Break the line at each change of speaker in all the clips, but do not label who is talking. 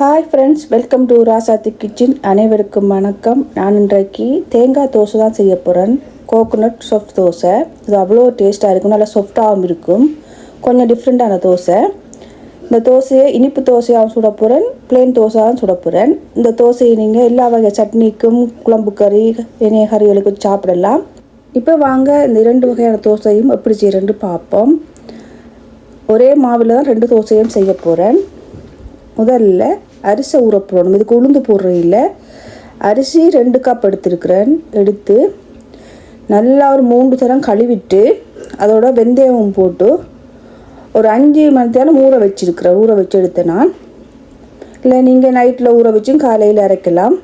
Hi friends welcome to Rasathi kitchen அனைவருக்கும் வணக்கம். நான் இன்றைக்கு தேங்காய் தோசை தான் செய்ய போகிறேன் கோகோனட் சாஃப்ட் தோசை. இது அவ்வளோ டேஸ்ட்டாக இருக்கும். நல்லா சாஃப்டாகவும் இருக்கும். கொஞ்சம் டிஃப்ரெண்ட்டான தோசை. இந்த தோசையை இனிப்பு தோசையாகவும் சுட போகிறேன் பிளெயின் தோசையாகவும் சுட போகிறேன் இந்த தோசையை நீங்கள் எல்லா வகை சட்னிக்கும் குழம்பு கறி இணைய கறிகளுக்கும் சாப்பிடலாம். இப்போ வாங்க இந்த இரண்டு வகையான தோசையும் எப்படி செய்யறேன்னு பார்ப்போம். ஒரே மாவில் தான் ரெண்டு தோசையும் செய்ய போகிறேன் முதல்ல அரிசி ஊற போடணும் இதுக்கு உளுந்து போடுறையில் அரிசி ரெண்டு கப் எடுத்திருக்கிறேன். எடுத்து நல்லா ஒரு மூன்று தரம் கழுவிட்டு அதோட வெந்தயம் போட்டு ஒரு அஞ்சு மணி நேரம் ஊற வச்சிருக்கிறேன். ஊற வச்சு எடுத்தேன் நான். இல்லை நீங்கள் நைட்டில் ஊற வச்சும் காலையில் அரைக்கலாம்.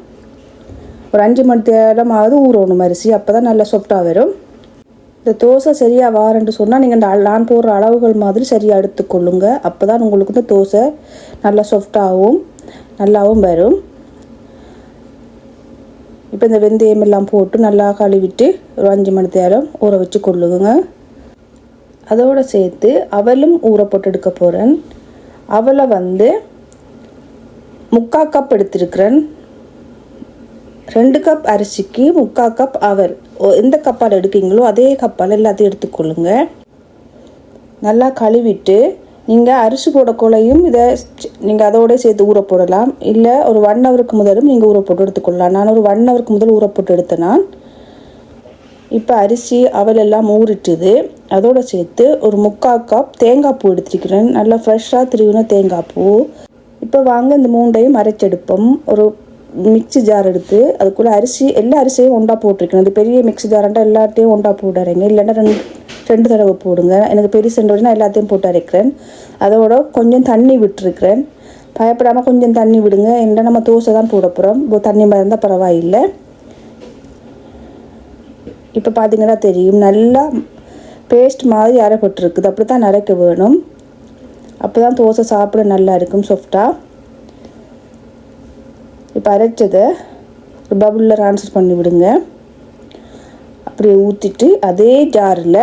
ஒரு அஞ்சு மணி நேரமாவது ஊறணும் அரிசி. அப்போ தான் நல்லா சொப்டாக வரும். இந்த தோசை சரியாக வாரன்ட்டு சொன்னால் நீங்கள் இந்த நான் போடுற அளவுகள் மாதிரி சரியாக எடுத்துக்கொள்ளுங்க. அப்போ தான் உங்களுக்கு இந்த தோசை நல்லா சாஃப்டாகவும் நல்லாவும் வரும். இப்போ இந்த வெந்தயம் எல்லாம் போட்டு நல்லா கழுவிட்டு ஒரு அஞ்சு மணி நேரம் ஊற வச்சு கொள்ளுங்க. அதோடு சேர்த்து அவலும் ஊற போட்டு எடுக்க போகிறேன் அவலை வந்து முக்கால் கப் எடுத்திருக்கிறேன். ரெண்டு கப் அரிசிக்கு முக்கால் கப் அவல். எந்த கப்பால் எடுக்கீங்களோ அதே கப்பால் எல்லாத்தையும் எடுத்துக்கொள்ளுங்க. நல்லா கழுவிட்டு நீங்கள் அரிசி போட கொலையும் இதை நீங்கள் அதோட சேர்த்து ஊற போடலாம். இல்லை ஒரு ஒன் ஹவருக்கு முதலும் நீங்கள் ஊற போட்டு எடுத்துக்கொள்ளலாம். நான் ஒரு ஒன் ஹவருக்கு முதல் ஊற போட்டு எடுத்தேன் நான் இப்போ அரிசி அவல் எல்லாம் ஊறிட்டுது. அதோடு சேர்த்து ஒரு முக்கால் கப் தேங்காய் பூ எடுத்துருக்கிறேன். நல்லா ஃப்ரெஷ்ஷாக திருவின தேங்காய் பூ. இப்போ வாங்க இந்த மூண்டையும் அரைச்செடுப்போம். ஒரு மிக்ஸி ஜார் எடுத்து அதுக்குள்ளே அரிசி எல்லா அரிசியும் ஒன்றா போட்டிருக்கணும் அது பெரிய மிக்ஸி ஜாரண்டா எல்லாத்தையும் ஒன்றா போட்டுறேங்க. இல்லைன்னா ரெண்டு ரெண்டு தடவை போடுங்க. எனக்கு பெரிய சென்று நான் எல்லாத்தையும் போட்டு அரைக்கிறேன். அதோட கொஞ்சம் தண்ணி விட்டுருக்கிறேன். பயப்படாமல் கொஞ்சம் தண்ணி விடுங்க. என்ன நம்ம தோசை தான் போட போகிறோம் இப்போ தண்ணி மாதிரி இருந்தால் பரவாயில்லை. இப்போ பார்த்தீங்கன்னா தெரியும். நல்லா பேஸ்ட் மாதிரி அரைப்பட்டிருக்குது. அப்படி தான் அரைக்க வேணும். அப்போ தான் தோசை சாப்பிட நல்லா இருக்கும் சாஃப்டாக பறைச்சதை அரைச்சதை ஒரு பபுளில் ட்ரான்ஸ்ஃபர் பண்ணி விடுங்க. அப்படியே ஊற்றிட்டு அதே ஜாரில்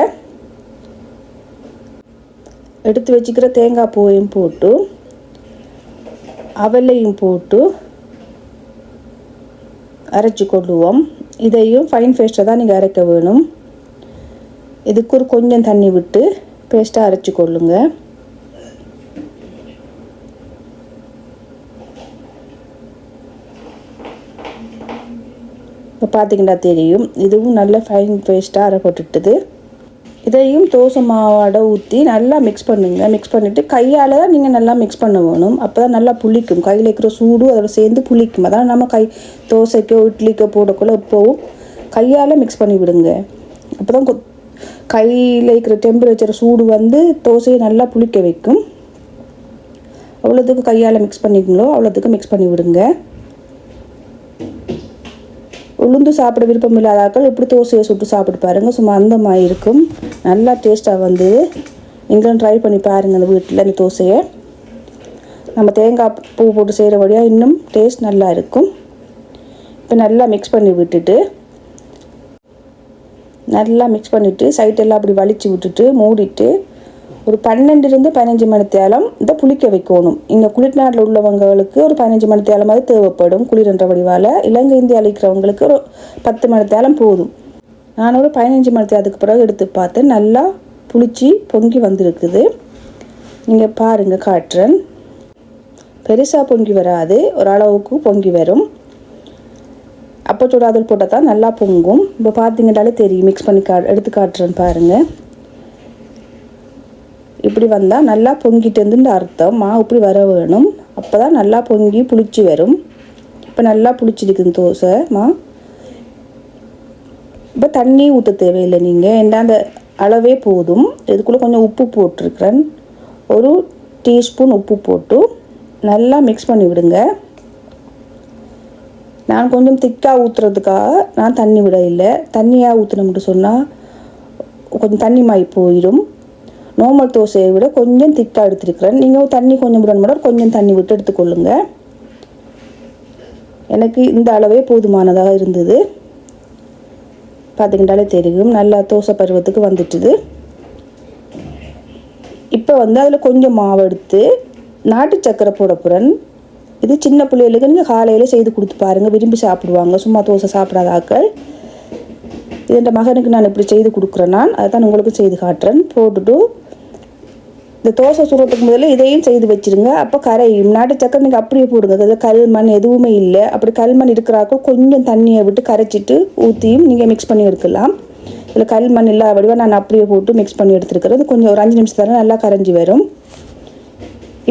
எடுத்து வச்சுக்கிற தேங்காய் பூவையும் போட்டு அவலையும் போட்டு அரைச்சி கொள்ளுவோம். இதையும் ஃபைன் பேஸ்ட்டை தான் நீங்கள் அரைக்க வேணும். இதுக்கு ஒரு கொஞ்சம் தண்ணி விட்டு பேஸ்ட்டாக அரைச்சி கொள்ளுங்கள் இப்போ பார்த்தீங்கன்னா தெரியும். இதுவும் நல்லா ஃபைன் பேஸ்ட்டாக அரைப்பட்டுட்டுது. இதையும் தோசை மாவோட ஊற்றி நல்லா மிக்ஸ் பண்ணுங்க. மிக்ஸ் பண்ணிவிட்டு கையால் தான் நீங்கள் நல்லா மிக்ஸ் பண்ண வேணும். அப்போ தான் நல்லா புளிக்கும். கையில் இருக்கிற சூடு அதோட சேர்ந்து புளிக்கும். அதான் நம்ம கை தோசைக்கோ இட்லிக்கோ போடக்குள்ள இப்போவும் கையால் மிக்ஸ் பண்ணி விடுங்க. அப்போ தான் கையில் இருக்கிற டெம்பரேச்சர் சூடு வந்து தோசையை நல்லா புளிக்க வைக்கும். அவ்வளோத்துக்கு கையால் மிக்ஸ் பண்ணிக்கங்களோ அவ்வளோத்துக்கு மிக்ஸ் பண்ணி விடுங்க. உளுந்து சாப்பிட விருப்பம் இல்லாதாக்கள் இப்படி தோசையை சுட்டு சாப்பிட்டு பாருங்கள் சும்மா அந்த மாதிரி இருக்கும் நல்லா டேஸ்ட்டாக வந்து நீங்களும் ட்ரை பண்ணி பாருங்கள் அந்த வீட்டில் இந்த தோசையை. நம்ம தேங்காய் பூ போட்டு செய்கிற வழியாக இன்னும் டேஸ்ட் நல்லா இருக்கும். இப்போ நல்லா மிக்ஸ் பண்ணி விட்டுட்டு நல்லா மிக்ஸ் பண்ணிவிட்டு சைட்டெல்லாம் அப்படி வலித்து விட்டுட்டு மூடிட்டு ஒரு பன்னெண்டுலேருந்து பதினஞ்சு மணி தேலம் இதை புளிக்க வைக்கணும். இங்கே குளிர்நாட்டில் உள்ளவங்களுக்கு ஒரு பதினஞ்சு மணி தேலமாவது தேவைப்படும் குளிர்ன்ற வடிவால். இலங்கை இந்தியா அழிக்கிறவங்களுக்கு ஒரு பத்து மணி தேலம் போதும். நான் ஒரு பதினஞ்சு மணி தேலத்துக்கு பிறகு எடுத்து பார்த்தேன். நல்லா புளிச்சு பொங்கி வந்திருக்குது. நீங்கள் பாருங்கள் காட்டுறேன் பெருசாக பொங்கி வராது. ஓரளவுக்கு பொங்கி வரும். அப்போ சுடாதல் போட்டால் தான் நல்லா பொங்கும். இப்போ பார்த்தீங்கன்னாலே தெரியும். மிக்ஸ் பண்ணி கா எடுத்து காட்டுறேன் பாருங்கள் இப்படி வந்தால் நல்லா பொங்கிட்டு அர்த்தம். மா இப்படி வர வேணும். அப்போ தான் நல்லா பொங்கி புளிச்சு வரும். இப்போ நல்லா புளிச்சிருக்குது தோசை மா. இப்போ தண்ணி ஊற்ற தேவையில்லை நீங்கள் என்ன அந்த அளவே போதும். இதுக்குள்ளே கொஞ்சம் உப்பு போட்டிருக்கிறேன். ஒரு டீஸ்பூன் உப்பு போட்டு நல்லா மிக்ஸ் பண்ணி விடுங்க. நான் கொஞ்சம் திக்காக ஊற்றுறதுக்காக நான் தண்ணி விட இல்லை தண்ணியாக ஊற்றினோம்னு சொன்னால் கொஞ்சம் தண்ணி மாய் போயிடும். நார்மல் தோசையை விட கொஞ்சம் திக்காக எடுத்துருக்கிறேன். நீங்கள் தண்ணி கொஞ்சம் விடணும்னா கொஞ்சம் தண்ணி விட்டு எடுத்துக்கொள்ளுங்க. எனக்கு இந்த அளவே போதுமானதாக இருந்தது. பார்த்துக்கிட்டாலே தெரியும். நல்லா தோசை பருவத்துக்கு வந்துட்டுது. இப்போ வந்து அதில் கொஞ்சம் மாவு எடுத்து நாட்டு சக்கரை போட போகிறேன் இது சின்ன பிள்ளைகளுக்கு நீங்கள் காலையில் செய்து கொடுத்து பாருங்கள் விரும்பி சாப்பிடுவாங்க. சும்மா தோசை சாப்பிடாத ஆக்கள் இது என் மகனுக்கு நான் இப்படி செய்து கொடுக்குறேன். நான் அதை தான் உங்களுக்கு செய்து காட்டுறேன். போட்டுட்டு இந்த தோசை சுடுறதுக்கு முதல்ல இதையும் செய்து வச்சிருங்க. அப்போ கரையும் நாட்டு சக்கரை நீங்கள் அப்படியே போடுங்க. அதில் கல் மண் எதுவுமே இல்லை. அப்படி கல் மண் இருக்கிறாக்கோ கொஞ்சம் தண்ணியை விட்டு கரைச்சிட்டு ஊற்றியும் நீங்கள் மிக்ஸ் பண்ணி எடுக்கலாம். இதில் கல் மண் இல்லாத வடிவாக நான் அப்படியே போட்டு மிக்ஸ் பண்ணி எடுத்துருக்கிறேன் அது கொஞ்சம் ஒரு அஞ்சு நிமிஷத்தில் நல்லா கரைஞ்சி வரும்.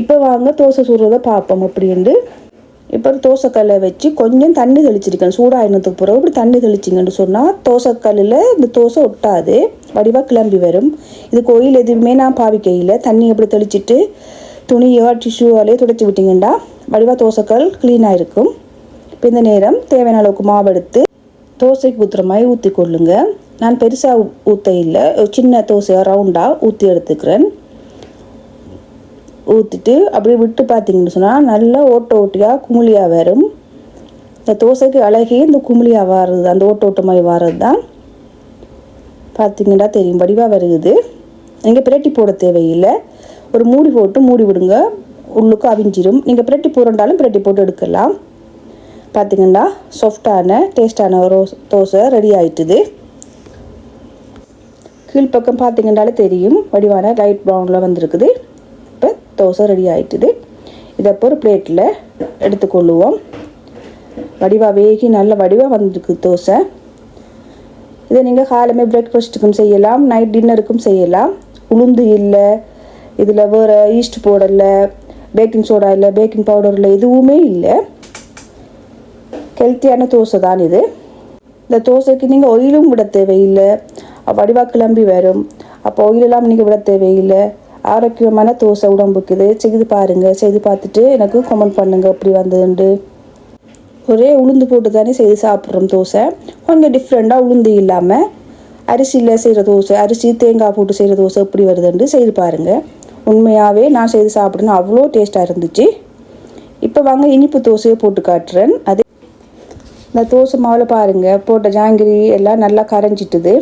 இப்போ வாங்க தோசை சுடுறதை பார்ப்போம் அப்படின்ட்டு. இப்போ தோசைக்கல்ல தோசைக்கல்லை வச்சு கொஞ்சம் தண்ணி தெளிச்சிருக்கேன். சூடாயினத்துக்கு பிறகு இப்படி தண்ணி தெளிச்சிங்கன்னு சொன்னால் தோசைக்கல்லில் இந்த தோசை ஒட்டாது. வடிவாக கிளம்பி வரும். இது கோயில் எதுவுமே நான் பாவிக்கையில். தண்ணி எப்படி தெளிச்சிட்டு துணியோ டிஷ்யூவாலே துடைச்சி விட்டிங்கன்னா வடிவாக தோசைக்கல் க்ளீனாக இருக்கும் இப்போ இந்த நேரம் தேவையான அளவுக்கு மாவு எடுத்து தோசைக்கு ஊற்றுற மாதிரி ஊற்றி கொள்ளுங்க நான் பெருசாக ஊற்ற இல்லை. சின்ன தோசையாக ரவுண்டாக ஊற்றி எடுத்துக்கிறேன். ஊற்றிட்டு அப்படியே விட்டு பார்த்தீங்கன்னு சொன்னால் நல்லா ஓட்ட ஓட்டியாக குமுளியாக வரும். இந்த தோசைக்கு அழகே இந்த குமுளியாக வர்றது அந்த ஓட்ட மாதிரி வாரதுதான் தான் பார்த்தீங்கன்னா தெரியும். வடிவாக வருகுது நீங்கள் பிரட்டி போட தேவையில்லை. ஒரு மூடி போட்டு மூடி விடுங்க. உள்ளுக்கு அவிஞ்சிரும். நீங்கள் பிரட்டி போடுறாலும் பிரட்டி போட்டு எடுக்கலாம். பார்த்தீங்கன்னா சாஃப்டான டேஸ்டான ஒரு தோசை ரெடி ஆயிட்டுது. கீழ்ப்பக்கம் பார்த்தீங்கன்னாலே தெரியும். வடிவான லைட் ப்ரௌனில் வந்திருக்குது. தோசை ரெடி ஆயிட்டுது. இதை இப்போ ஒரு பிளேட்டில் எடுத்துக்கொள்ளுவோம் வடிவாக வேகி நல்ல வடிவாக வந்திருக்கு தோசை. இதை நீங்கள் காலமே பிரேக்ஃபாஸ்ட்டுக்கும் செய்யலாம் நைட் டின்னருக்கும் செய்யலாம். உளுந்து இல்லை இதில் வேறு ஈஸ்ட் போடலை பேக்கிங் சோடா இல்லை பேக்கிங் பவுடர் இல்லை எதுவுமே இல்லை. ஹெல்த்தியான தோசை தான் இது. இந்த தோசைக்கு நீங்கள் ஒயிலும் விட தேவையில்லை. வடிவாக கிளம்பி வரும். அப்போ ஒயிலெல்லாம் நீங்கள் விட தேவையில்லை. ஆரோக்கியமான தோசை உடம்புக்கு இது. செய்து பாருங்கள் செய்து பார்த்துட்டு எனக்கு கமெண்ட் பண்ணுங்கள் எப்படி வந்ததுண்டு? ஒரே உளுந்து போட்டு தானே செய்து சாப்பிட்றோம் தோசை. கொஞ்சம் டிஃப்ரெண்ட்டாக உளுந்து இல்லாமல் அரிசியில் செய்கிற தோசை அரிசி தேங்காய் போட்டு செய்கிற தோசை எப்படி வருதுன்னு செய்து பாருங்கள் உண்மையாகவே நான் செய்து சாப்பிடணும் அவ்வளோ டேஸ்ட்டாக இருந்துச்சு. இப்போ வாங்க இனிப்பு தோசையை போட்டு காட்டுறேன். அதே இந்த தோசை மாவில் பாருங்கள் போட்ட ஜாங்கிரி எல்லாம் நல்லா கரைஞ்சிட்டுது.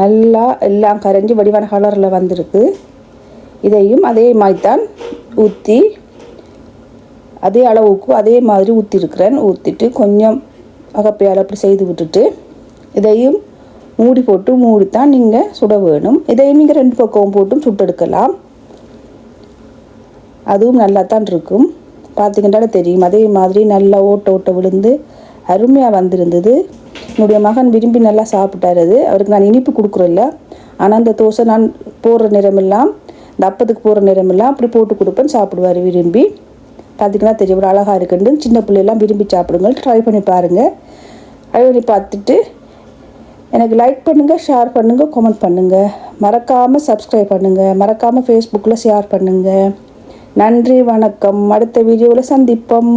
நல்லா எல்லாம் கரைஞ்சி வடிவான கலரில் வந்திருக்கு. இதையும் அதே மாதிரித்தான் ஊற்றி அதே அளவுக்கு அதே மாதிரி ஊற்றிருக்கிறேன் ஊற்றிட்டு கொஞ்சம் அகப்பையால் அப்படி செய்து விட்டுட்டு இதையும் மூடி போட்டு மூடித்தான் நீங்கள் சுட வேணும். இதையும் நீங்கள் ரெண்டு பக்கமும் போட்டும் சுட்டெடுக்கலாம். அதுவும் நல்லா தான் இருக்கும் பார்த்தீங்கன்னா தெரியும். அதே மாதிரி நல்லா ஓட்ட ஓட்ட விழுந்து அருமையாக வந்திருந்தது. என்னுடைய மகன் விரும்பி நல்லா சாப்பிட்டாரு அது. அவருக்கு நான் இனிப்பு கொடுக்குறேன்ல ஆனால் அந்த தோசை நான் போடுற நிறமெல்லாம் தப்பத்துக்கு போகிற நேரமெல்லாம் அப்படி போட்டு கொடுப்பேன் சாப்பிடுவார் விரும்பி. பார்த்திங்கன்னா தெரியும் ஒரு அழகாக இருக்குன்னு சின்ன பிள்ளையெல்லாம் விரும்பி சாப்பிடுங்க ட்ரை பண்ணி பாருங்கள் ட்ரை பண்ணி பார்த்துட்டு எனக்கு லைக் பண்ணுங்கள் ஷேர் பண்ணுங்கள் கமெண்ட் பண்ணுங்கள் மறக்காமல் சப்ஸ்கிரைப் பண்ணுங்கள் மறக்காமல் ஃபேஸ்புக்கில் ஷேர் பண்ணுங்கள் நன்றி வணக்கம். அடுத்த வீடியோவில் சந்திப்போம்.